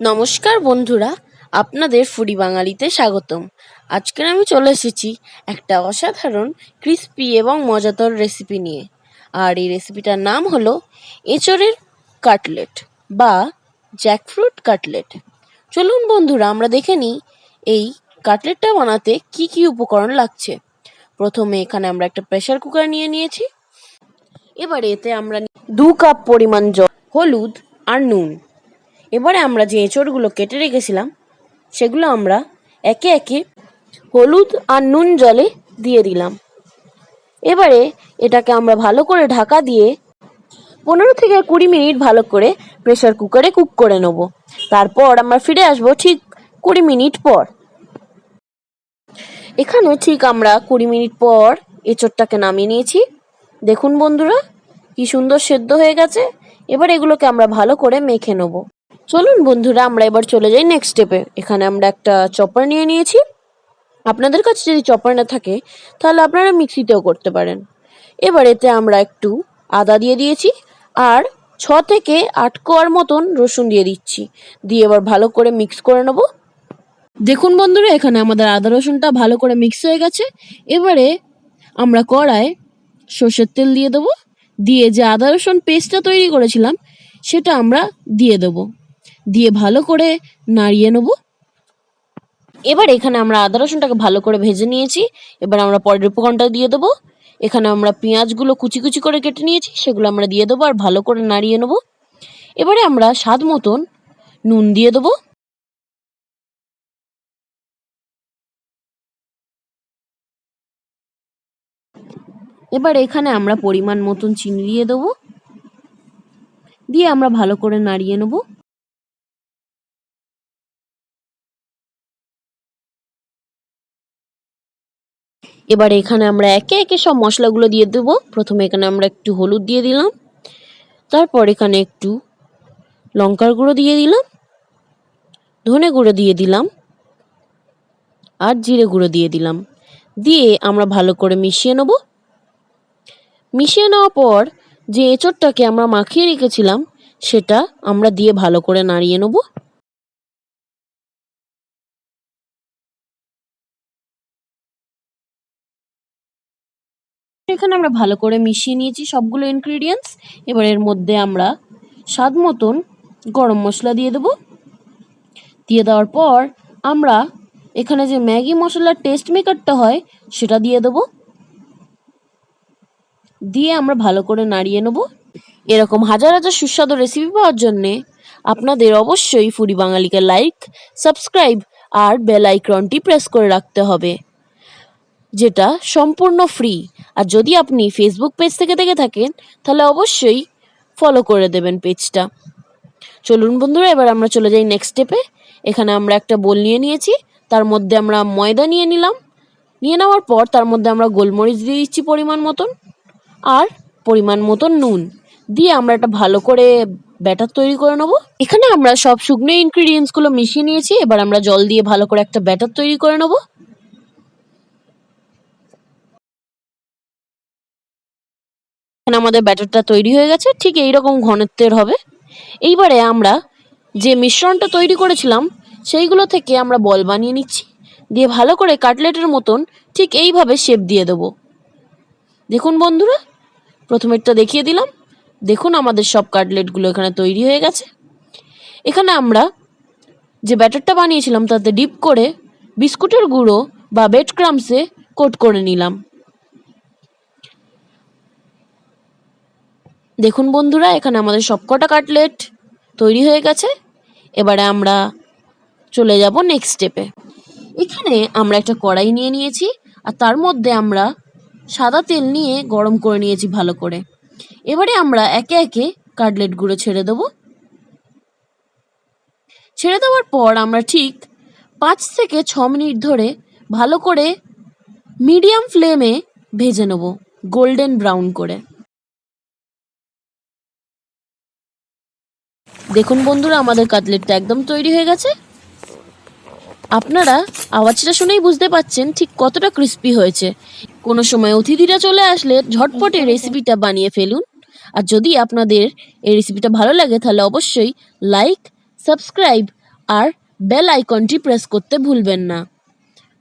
নমস্কার বন্ধুরা, আপনাদের ফুডি বাঙালিতে স্বাগতম। আজকের আমি চলে এসেছি একটা অসাধারণ ক্রিস্পি এবং মজাদার রেসিপি নিয়ে। আর এই রেসিপিটার নাম হলো এঁচড়ের কাটলেট বা জ্যাকফ্রুট কাটলেট। চলুন বন্ধুরা, আমরা দেখে নিই এই কাটলেটটা বানাতে কি কি উপকরণ লাগছে। প্রথমে এখানে আমরা একটা প্রেশার কুকার নিয়ে নিয়েছি। এবারে এতে আমরা দু কাপ পরিমাণ জল, হলুদ আর নুন। এবারে আমরা যে এঁচড়গুলো কেটে রেখেছিলাম, সেগুলো আমরা একে একে হলুদ আর নুন জলে দিয়ে দিলাম। এবারে এটাকে আমরা ভালো করে ঢাকা দিয়ে পনেরো থেকে কুড়ি মিনিট ভালো করে প্রেশার কুকারে কুক করে নেব। তারপর আমরা ফিরে আসব ঠিক কুড়ি মিনিট পর। এখানে ঠিক আমরা কুড়ি মিনিট পর এঁচড়টাকে নামিয়ে নিয়েছি। দেখুন বন্ধুরা, কি সুন্দর সেদ্ধ হয়ে গেছে। এবার এগুলোকে আমরা ভালো করে মেখে নেব। চলুন বন্ধুরা, আমরা এবার চলে যাই নেক্সট স্টেপে এখানে আমরা একটা চপার নিয়ে নিয়েছি। আপনাদের কাছে যদি চপার না থাকে, তাহলে আপনারা মিক্সিতেও করতে পারেন। এবার এতে আমরা একটু আদা দিয়ে দিয়েছি আর ছ থেকে আট কোয়ার মতন রসুন দিয়ে দিচ্ছি। দিয়ে এবার ভালো করে মিক্স করে নেব। দেখুন বন্ধুরা, এখানে আমাদের আদা রসুনটা ভালো করে মিক্স হয়ে গেছে। এবারে আমরা কড়ায় সর্ষের তেল দিয়ে দেবো। দিয়ে যে আদা রসুন পেস্টটা তৈরি করেছিলাম, সেটা আমরা দিয়ে দেবো। দিয়ে ভালো করে নাড়িয়ে নেব। এবার এখানে আমরা আদা রসুনটাকে ভালো করে ভেজে নিয়েছি। এবার আমরা পরের উপকরণটা দিয়ে দেবো। এখানে আমরা পেঁয়াজগুলো কুচি কুচি করে কেটে নিয়েছি, সেগুলো আমরা দিয়ে দেবো আর ভালো করে নাড়িয়ে নেব। এবারে আমরা স্বাদ মতন নুন দিয়ে দেবো। এবার এখানে আমরা পরিমাণ মতন চিনি দিয়ে দেবো। দিয়ে আমরা ভালো করে নাড়িয়ে নেব। এবার এখানে আমরা একে একে সব মশলাগুলো দিয়ে দেবো। প্রথমে এখানে আমরা একটু হলুদ দিয়ে দিলাম। তারপর এখানে একটু লঙ্কার গুঁড়ো দিয়ে দিলাম। ধনে গুঁড়ো দিয়ে দিলাম। আর জিরে গুঁড়ো দিয়ে দিলাম। দিয়ে আমরা ভালো করে মিশিয়ে নেব। মিশিয়ে নেওয়ার পর যে এঁচড়টাকে আমরা মাখিয়ে রেখেছিলাম, সেটা আমরা দিয়ে ভালো করে নাড়িয়ে নেব। এখানে আমরা ভালো করে মিশিয়ে নিয়েছি সবগুলো ইনগ্রিডিয়েন্টস এবার এর মধ্যে আমরা স্বাদ মতন গরম মশলা দিয়ে দেব। দিয়ে দেওয়ার পর আমরা এখানে যে ম্যাগি মশলার টেস্ট মেকারটা হয়, সেটা দিয়ে দেবো। দিয়ে আমরা ভালো করে নাড়িয়ে নেব। এরকম হাজার হাজার সুস্বাদু রেসিপি পাওয়ার জন্যে আপনাদের অবশ্যই ফুডি বাঙালিকে লাইক সাবস্ক্রাইব আর বেল আইকনটি প্রেস করে রাখতে হবে। যেটা সম্পূর্ণ ফ্রি আর যদি আপনি ফেসবুক পেজ থেকে দেখে থাকেন, তাহলে অবশ্যই ফলো করে দেবেন পেজটা চলুন বন্ধুরা, এবার আমরা চলে যাই নেক্সট স্টেপে এখানে আমরা একটা বোল নিয়ে নিয়েছি, তার মধ্যে আমরা ময়দা নিয়ে নিলাম। নিয়ে নেওয়ার পর তার মধ্যে আমরা গোলমরিচ দিয়ে দিচ্ছি পরিমাণ মতন, আর পরিমাণ মতন নুন। দিয়ে আমরা একটা ভালো করে ব্যাটার তৈরি করে নেব। এখানে আমরা সব শুকনো ইনগ্রিডিয়েন্টসগুলো মিশিয়ে নিয়েছি, এবার আমরা জল দিয়ে ভালো করে একটা ব্যাটার তৈরি করে নেব। এখানে আমাদের ব্যাটারটা তৈরি হয়ে গেছে, ঠিক এইরকম ঘনত্বের হবে। এইবারে আমরা যে মিশ্রণটা তৈরি করেছিলাম, সেইগুলো থেকে আমরা বল বানিয়ে নিচ্ছি। দিয়ে ভালো করে কাটলেটের মতন ঠিক এইভাবে শেপ দিয়ে দেবো। দেখুন বন্ধুরা, প্রথমেরটা দেখিয়ে দিলাম। দেখুন আমাদের সব কাটলেটগুলো এখানে তৈরি হয়ে গেছে। এখানে আমরা যে ব্যাটারটা বানিয়েছিলাম, তাতে ডিপ করে বিস্কুটের গুঁড়ো বা বেড ক্রামসে কোট করে নিলাম। দেখুন বন্ধুরা, এখানে আমাদের সবকটা কাটলেট তৈরি হয়ে গেছে। এবারে আমরা চলে যাব নেক্সট স্টেপে এখানে আমরা একটা কড়াই নিয়ে নিয়েছি, আর তার মধ্যে আমরা সাদা তেল নিয়ে গরম করে নিয়েছি ভালো করে। এবারে আমরা একে একে কাটলেটগুলো ছেড়ে দেবো। ছেড়ে দেওয়ার পর আমরা ঠিক পাঁচ থেকে ছ মিনিট ধরে ভালো করে মিডিয়াম ফ্লেমে ভেজে নেব, গোল্ডেন ব্রাউন করে। দেখুন বন্ধুরা, আমাদের কাটলেটটা একদম তৈরি হয়ে গেছে। আপনারা আওয়াজটা শুনেই বুঝতে পাচ্ছেন ঠিক কতটা ক্রিস্পি হয়েছে। কোনো সময় অতিথিরা চলে আসলে ঝটপট এই রেসিপিটা বানিয়ে ফেলুন। আর যদি আপনাদের এই রেসিপিটা ভালো লাগে, তাহলে অবশ্যই লাইক সাবস্ক্রাইব আর বেল আইকনটি প্রেস করতে ভুলবেন না।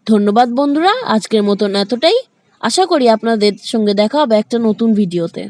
ধন্যবাদ বন্ধুরা, আজকের মতন এতটাই। আশা করি আপনাদের সঙ্গে দেখা হবে একটা নতুন ভিডিওতে